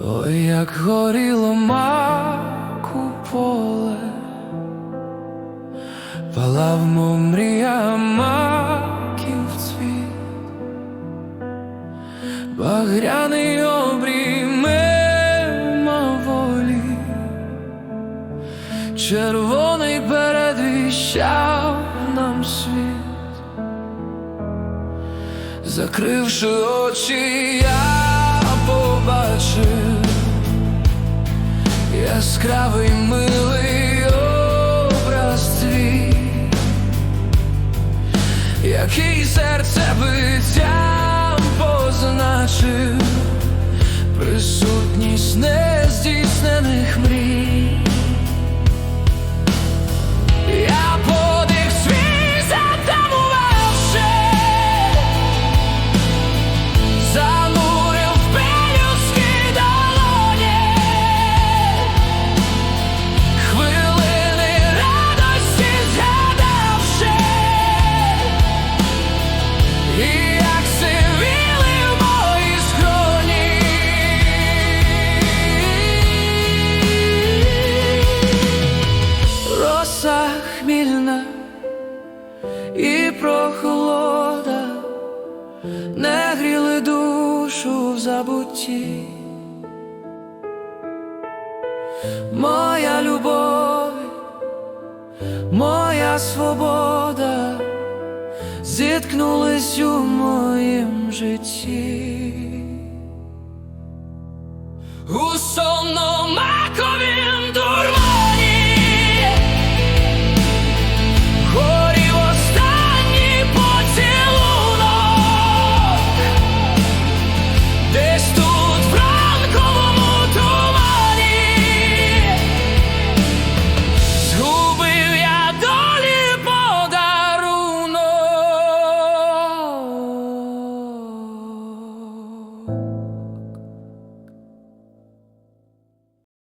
Ой, як горіло маку поле, палав, мов мрія маків цвіт, багряний обрій волі, червоний передвіщав нам світ, закривши очі, я побачив яскравий милий образ твій, який серце биттям позначив присутність нездійснених мрій. І прохолода не гріли душу в забутті. Моя любов, моя свобода зіткнулись у моїм житті. У сонному маковім дурмані